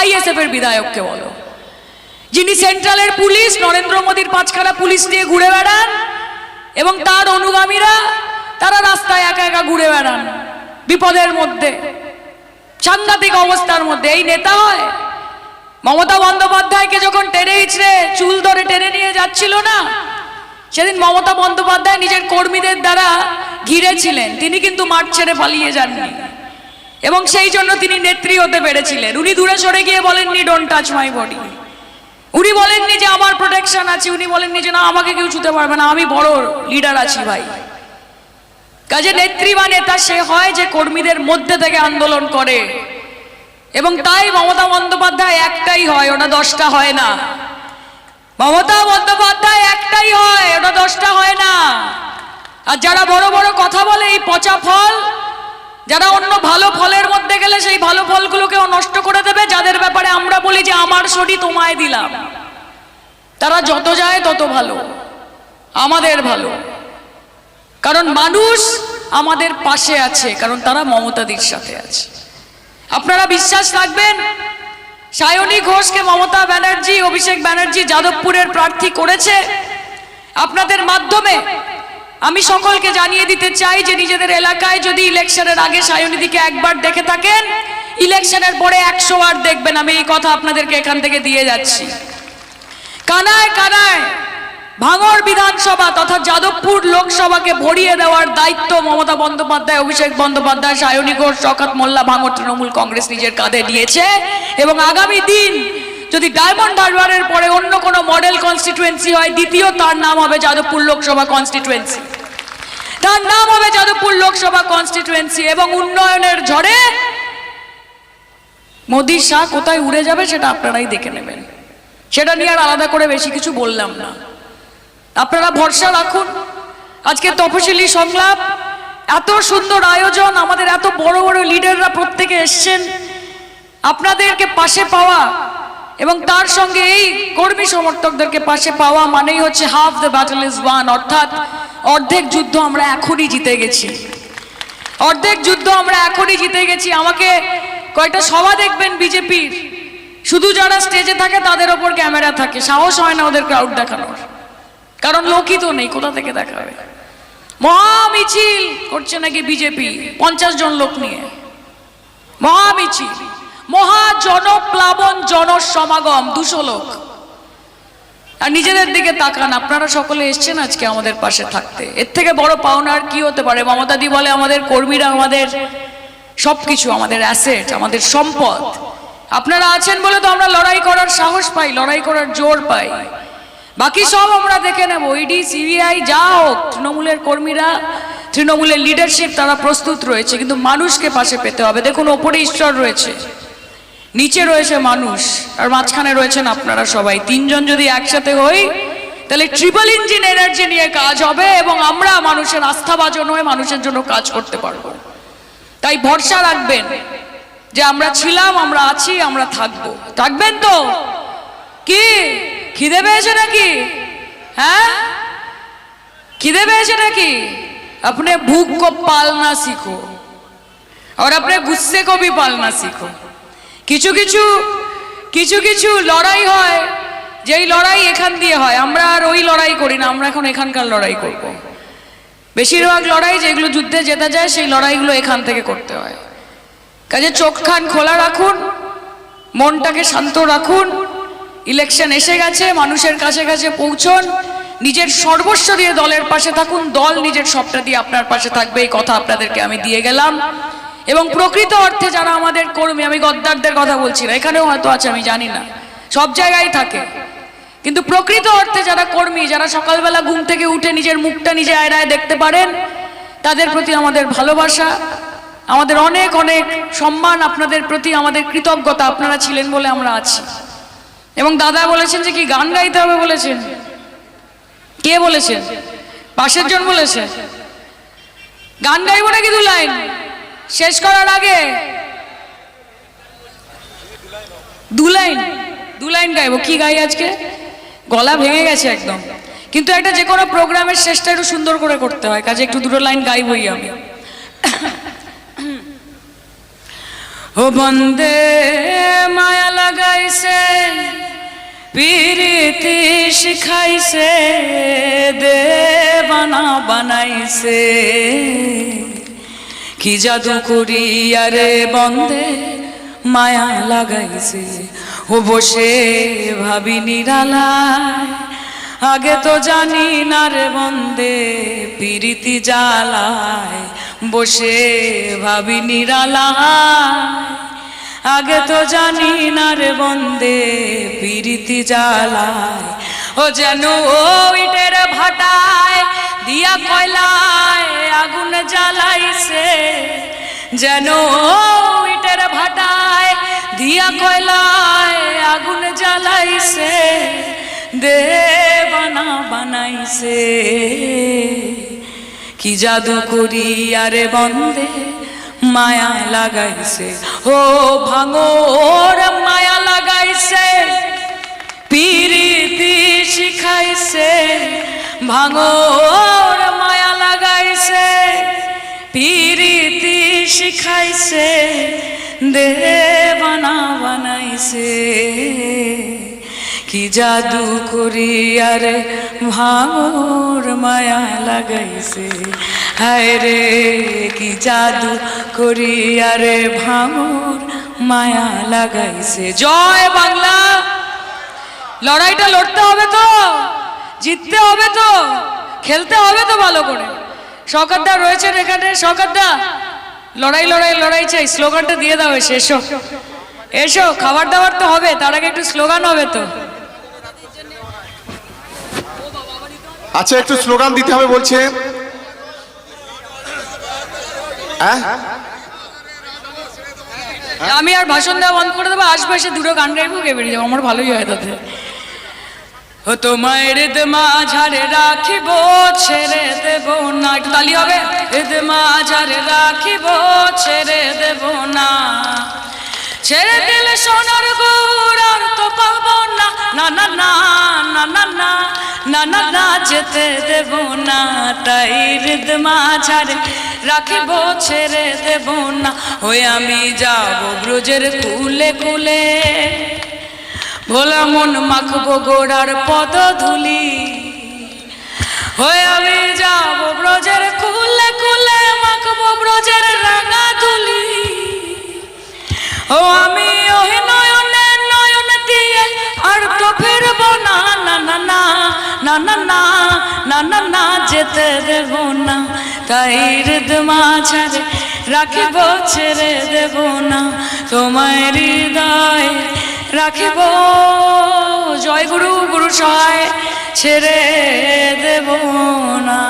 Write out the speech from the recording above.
ISF এর বিধায়ককে বলো। যিনি সেন্ট্রালের পুলিশ, নরেন্দ্র মোদীর পাঁচখানা পুলিশ নিয়ে ঘুরে বেড়ান, এবং তার অনুগামীরা, তারা রাস্তায় একা একা ঘুরে বেড়ান, বিপদের মধ্যে, সাংঘাতিক অবস্থার মধ্যে। এই নেতা হয় মমতা বন্দ্যোপাধ্যায়কে যখন টেনে ইচড়ে চুল ধরে টেনে নিয়ে যাচ্ছিল না, সেদিন মমতা বন্দ্যোপাধ্যায় নিজের কর্মীদের দ্বারা ঘিরেছিলেন। তিনি কিন্তু মাঠ ছেড়ে পালিয়ে যাননি। এবং সেই জন্য তিনি নেত্রী হতে পেরেছিলেন। উনি দূরে সরে গিয়ে বলেননি ডোন্ট টাচ মাই বডি উনি বলেননি যে, আমার প্রোটেকশন আছে। উনি বলেননি যে, না, আমাকে কেউ ছুতে পারবে না। আমি বড় লিডার আছি ভাই। কাজে নেত্রী বা নেতা, সে হয় যে কর্মীদের মধ্যে থেকে আন্দোলন করে। এবং তাই মমতা বন্দ্যোপাধ্যায় একটাই হয়, ওটা দশটা হয় না। মমতা বন্দ্যোপাধ্যায় একটাই হয়, ওটা দশটা হয় না। আর যারা বড় বড় কথা বলে, এই পচা ফল যারা অন্য ভালো ফলের মধ্যে গেলে সেই ভালো ফলগুলোকেও নষ্ট করে দেবে, যাদের ব্যাপারে আমরা বলি যে, আমার শরীর তোমায় দিলাম। তারা যত যায় তত ভালো, আমাদের ভালো। কারণ মানুষ আমাদের পাশে আছে, কারণ তারা মমতাদির সাথে আছে। আপনারা বিশ্বাস রাখবেন, সায়নী ঘোষকে মমতা ব্যানার্জি, অভিষেক ব্যানার্জি যাদবপুরের প্রার্থী করেছে। আপনাদের মাধ্যমে আমি সকলকে জানিয়ে দিতে চাই যে নিজেদের এলাকায় যদি ইলেকশনের আগে সায়নীদিকে একবার দেখে থাকেন, ইলেকশনের পরে একশো বার দেখবেন। আমি এই কথা আপনাদেরকে এখান থেকে দিয়ে যাচ্ছি। কানায় কানায়, ভাঙর বিধানসভা তথা যাদবপুর লোকসভাকে ভরিয়ে দেওয়ার দায়িত্ব মমতা বন্দ্যোপাধ্যায়, অভিষেক বন্দ্যোপাধ্যায়, সায়নী ঘোষ শকাত মোল্লা, ভাঙর, তৃণমূল কংগ্রেস নিজের কাঁধে নিয়েছে এবং আগামী দিন যদি ডায়মন্ড হারবারের পরে অন্য কোনো মডেল কনস্টিটুয়েন্সি হয়, দ্বিতীয় তার নাম হবে যাদবপুর লোকসভা কনস্টিটুয়েন্সি তার নাম হবে যাদবপুর লোকসভা কনস্টিটুয়েন্সি এবং উন্নয়নের ঝড়ে মোদি শাহ কোথায় উড়ে যাবে সেটা আপনারাই দেখে নেবেন। সেটা নিয়ে আর আলাদা করে বেশি কিছু বললাম না। আপনারা ভরসা রাখুন। আজকে তপশিলি সংলাপ, এত সুন্দর আয়োজন, আমাদের এত বড় বড় লিডাররা প্রত্যেকে এসছেন। আপনাদেরকে পাশে পাওয়া এবং তার সঙ্গে এই কর্মী সমর্থকদেরকে পাশে পাওয়া মানেই হচ্ছে half the battle is won অর্থাৎ অর্ধেক যুদ্ধ আমরা এখনই জিতে গেছি। অর্ধেক যুদ্ধ আমরা এখনই জিতে গেছি। আমাকে কয়েকটা সভা দেখবেন বিজেপির? শুধু যারা স্টেজে থাকে, তাদের ওপর ক্যামেরা থাকে। সাহস হয় না ওদের ক্রাউড দেখানোর। কারণ লোকই তো নেই, কোথা থেকে দেখাবে? মহা মিছিল করছে নাকি বিজেপি? পঞ্চাশ জন লোক নিয়ে। মহা মিছিল মহা জনপ্লাবন জনসমাগম, দুশো লোক। আর নিজেদের দিকে তাকান। আপনারা সকলে এসছেন আজকে আমাদের পাশে থাকতে। এর থেকে বড় পাওনা আর কি হতে পারে? মমতাদি বলে, আমাদের কর্মীরা আমাদের সবকিছু, আমাদের অ্যাসেট আমাদের সম্পদ। আপনারা আছেন বলে তো আমরা লড়াই করার সাহস পাই, লড়াই করার জোর পাই। বাকি সব আমরা দেখে নেব। ইডি সিবিআই যা হোক, তৃণমূলের কর্মীরা, তৃণমূলের লিডারশিপ তারা প্রস্তুত রয়েছে। কিন্তু মানুষকে পাশে পেতে হবে। দেখুন, ওপরে ঈশ্বর রয়েছে। নিচে রয়েছে মানুষ আর মাঝখানে রয়েছেন আপনারা সবাই তিনজন যদি একসাথে হই তাহলে ট্রিপল ইঞ্জিন এনার্জি নিয়ে কাজ হবে এবং আমরা মানুষের আস্থাভাজন হয়ে মানুষের জন্য কাজ করতে পারবো তাই ভরসা রাখবেন যে আমরা ছিলাম আমরা আছি আমরা থাকবো থাকবেন তো কি খিদে পেয়েছে নাকি হ্যাঁ খিদে পেয়েছে নাকি अपने भूख को पालना सीखो और अपने गुस्से को भी पालना सीखो কিছু কিছু কিছু কিছু লড়াই হয়, যেই লড়াই এখান দিয়ে হয়। আমরা আর ওই লড়াই করি না, আমরা এখন এখানকার লড়াই করব। বেশিরভাগ লড়াই যেগুলো যুদ্ধে জেতা যায়, সেই লড়াইগুলো এখান থেকে করতে হয়। কাজে চোখ খান খোলা রাখুন, মনটাকে শান্ত রাখুন, ইলেকশন এসে গেছে, মানুষের কাছে কাছে পৌঁছন, নিজের সর্বস্ব দিয়ে দলের পাশে থাকুন, দল নিজের সবটা দিয়ে আপনার পাশে থাকবে, এই কথা আপনাদেরকে আমি দিয়ে গেলাম। এবং প্রকৃত অর্থে যারা আমাদের কর্মী, আমি গদ্দারদের কথা বলছি না, এখানেও হয়তো আছে, আমি জানি না। সব জায়গায় থাকে। কিন্তু প্রকৃত অর্থে যারা কর্মী, যারা সকালবেলা ঘুম থেকে উঠে নিজের মুখটা নিজে আয়রায় দেখতে পারেন, তাদের প্রতি আমাদের ভালোবাসা, আমাদের অনেক অনেক সম্মান, আপনাদের প্রতি আমাদের কৃতজ্ঞতা, আপনারা ছিলেন বলে আমরা আছি। এবং দাদা বলেছেন যে কি, গান গাইতে হবে বলেছেন। কে বলেছেন? পাশের জন বলেছে গান গাইব নাকি দু লাইন? শেষ করার আগে দু লাইন দু লাইন গাইবো। কি গাই আজকে? গলা ভেঙে গেছে একদম। কিন্তু একটা যে কোনো প্রোগ্রামের শেষটা একটু সুন্দর করে করতে হয়। কাজে একটু দুটো লাইন গাইবই আমি। ও বন্দে মায়া লাগা পীরিতি শিখাইছে, দেবানা বানাইছে। কি জাদু করি আরে বন্দে মায়া লাগাইছে? ও বসে ভাবি নিরালায়। আগে তো জানি না রে বন্দে, পিরিতি জ্বালায়। বসে ভাবি নিরালায়। আগে তো জানি না রে বন্দে, পিরিতি জ্বালায়। ও যেন ও ইটের যেন ইটের ভাটায় দিয়া কয়লায় আগুন জ্বালাইছে, দেবানা বানাইছে। কি জাদু করি আরে বন্দে মায়া লাগাইছে। ও ভাঙোর, মায়া লাগাইছে, পিরিতি শিখাইছে। ভাঙোর শিখাইছে দেবানা বানাইছে কি জাদু করি আরে ভাঙোর মায়া লাগাইছে হায় রে কি জাদু করি আরে ভাঙোর মায়া লাগাইছে জয় বাংলা লড়াইটা লড়তে হবে তো জিততে হবে তো খেলতে হবে তো ভালো করে সকারদা রয়েছেন এখানে সকারদা লড়াই লড়াই লড়াই চাই। স্লোগানটা দিয়ে দাও এসে এসো। এসো খাবার দাবার তো হবে তার আগে একটু স্লোগান হবে তো। আচ্ছা একটু স্লোগান দিতে হবে বলছে। হ্যাঁ? আমি আর ভাষণ দেওয়া বন্ধ করে দেবো আসব এসে দুটো গান গাইবো গে বেরিয়ে যাব? আমার ভালোই হয় তাতে। ও তোমার মা ঝাড়ে রাখিব ছেড়ে দেব না। একটু তালি হবে? এদ মা ঝাড়ে রাখিব, ছেড়ে দেব না। ছেড়ে দিলে সোনার গৌর তো পাবো না। না না না না না না না না না, যেতে দেব না। তাই হৃদ মাঝারে রাখিব, ছেড়ে দেব না। হয়ে আমি যাব ব্রজের কুলে কুলে। ভোলা মন মাখবো গোড়ার পদ ধুলি হয়ে আমি যাব ব্রজের না না, যেতে দেব না। তাইরদ মাঝারে রাখিব, ছেড়ে দেব না। তোমায় হৃদয় রাখিব। জয় গুরু গুরু সহায়, ছেড়ে দেব না।